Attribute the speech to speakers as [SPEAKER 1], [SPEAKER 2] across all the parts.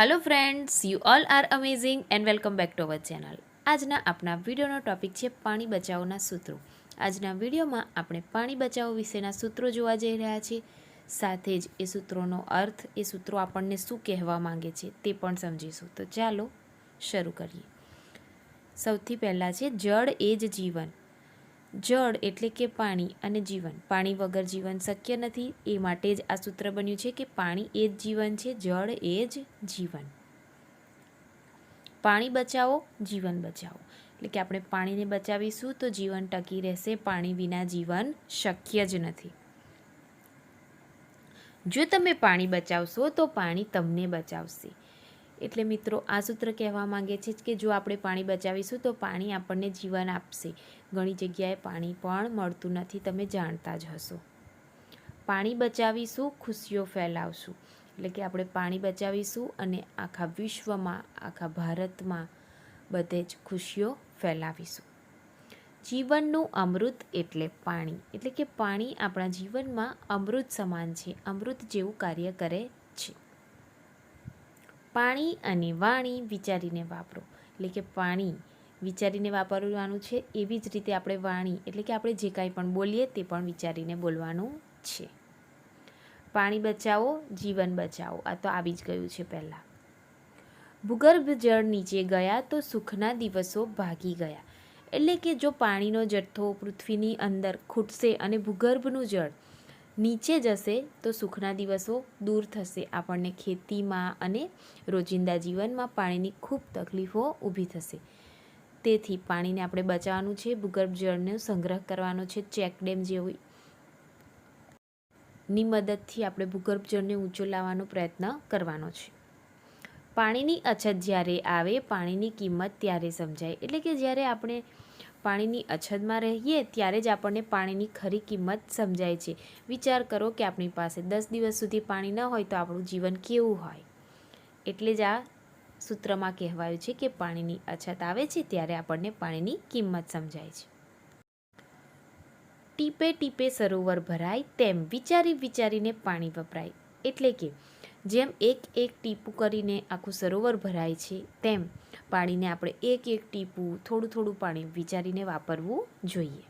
[SPEAKER 1] Hello friends you all are amazing and welcome back to our channel આજના આપણા વિડીયોનો topic છે પાણી બચાવોના સૂત્રો. આજના વિડીયોમાં આપણે પાણી બચાવો વિશેના સૂત્રો જોવા જઈ રહ્યા છીએ. સાથે જ એ સૂત્રોનો અર્થ, એ સૂત્રો આપણને શું કહેવા માંગે છે તે પણ સમજીશું. તો ચાલો શરૂ કરીએ. સૌથી પહેલાં છે જળ એ જ જીવન. જળ એટલે કે પાણી અને જીવન. પાણી વગર જીવન શક્ય નથી. એ માટે જ આ સૂત્ર બન્યું છે કે પાણી એ જ જીવન છે, જળ એ જ જીવન. પાણી બચાવો, જીવન બચાવો. એટલે કે આપણે પાણીને બચાવીશું તો જીવન ટકી રહેશે. પાણી વિના જીવન શક્ય જ નથી. જો તમે પાણી બચાવશો તો પાણી તમને બચાવશે. એટલે મિત્રો, આ સૂત્ર કહેવા માંગે છે કે જો આપણે પાણી બચાવીશું તો પાણી આપણને જીવન આપશે. ઘણી જગ્યાએ પાણી પણ મળતું નથી, તમે જાણતા જ હશો. પાણી બચાવીશું, ખુશીઓ ફેલાવશું. એટલે કે આપણે પાણી બચાવીશું અને આખા વિશ્વમાં, આખા ભારતમાં બધે જ ખુશીઓ ફેલાવીશું. જીવનનું અમૃત એટલે પાણી. એટલે કે પાણી આપણા જીવનમાં અમૃત સમાન છે, અમૃત જેવું કાર્ય કરે છે. પાણી અને વાણી વિચારીને વાપરો. એટલે કે પાણી વિચારીને વાપરવાનું છે, એવી જ રીતે આપણે વાણી, એટલે કે આપણે જે કાંઈ પણ બોલીએ તે પણ વિચારીને બોલવાનું છે. પાણી બચાવો, જીવન બચાવો. આ તો આવી જ ગયું છે પહેલાં. ભૂગર્ભ જળ નીચે ગયા તો સુખના દિવસો ભાગી ગયા. એટલે કે જો પાણીનો જથ્થો પૃથ્વીની અંદર ખૂટશે અને ભૂગર્ભનું જળ નીચે જશે તો સુખના દિવસો દૂર થશે. આપણને ખેતીમાં અને રોજિંદા જીવનમાં પાણીની ખૂબ તકલીફો ઊભી થશે. તેથી પાણીને આપણે બચાવવાનું છે, ભૂગર્ભ જળનો સંગ્રહ કરવાનો છે ચેકડેમ જેવી ની મદદથી આપણે ભૂગર્ભ જળને ઊંચો લાવવાનો પ્રયત્ન કરવાનો છે. પાણીની અછત જ્યારે આવે, પાણીની કિંમત ત્યારે સમજાય. એટલે કે જ્યારે આપણે પાણીની અછતમાં રહીએ ત્યારે જ આપણને પાણીની ખરી કિંમત સમજાય છે. વિચાર કરો કે આપણી પાસે દસ દિવસ સુધી પાણી ન હોય તો આપણું જીવન કેવું હોય? એટલે જ આ સૂત્રમાં કહેવાયું છે કે પાણીની અછત આવે છે ત્યારે આપણને પાણીની કિંમત સમજાય છે. ટીપે ટીપે સરોવર ભરાય તેમ વિચારી વિચારીને પાણી વપરાય. એટલે કે જેમ એક એક ટીપું કરીને આખું સરોવર ભરાય છે, તેમ પાણીને આપણે એક એક ટીપું થોડું થોડું પાણી વિચારીને વાપરવું જોઈએ.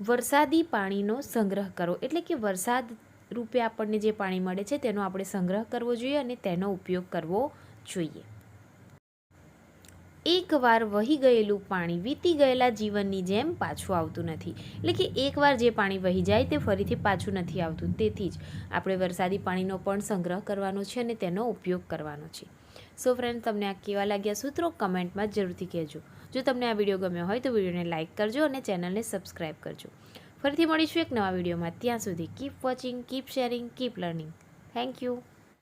[SPEAKER 1] વરસાદી પાણીનો સંગ્રહ કરો, એટલે કે વરસાદ રૂપે આપણને જે પાણી મળે છે તેનો આપણે સંગ્રહ કરવો જોઈએ અને તેનો ઉપયોગ કરવો જોઈએ. એકવાર વહી ગયેલું પાણી વીતી ગયેલા જીવનની જેમ પાછું આવતું નથી. એટલે કે એકવાર જે પાણી વહી જાય તે ફરીથી પાછું નથી આવતું. તેથી જ આપણે વરસાદી પાણીનો પણ સંગ્રહ કરવાનો છે અને તેનો ઉપયોગ કરવાનો છે. સો ફ્રેન્ડ તમને આ કેવા લાગ્યા સૂત્રો કમેન્ટમાં જરૂરથી કહેજો. જો તમને આ વીડિયો ગમ્યો હોય તો વિડીયોને લાઇક કરજો અને ચેનલને સબસ્ક્રાઈબ કરજો. ફરીથી મળીશું એક નવા વિડીયોમાં. ત્યાં સુધી keep watching keep sharing keep learning thank you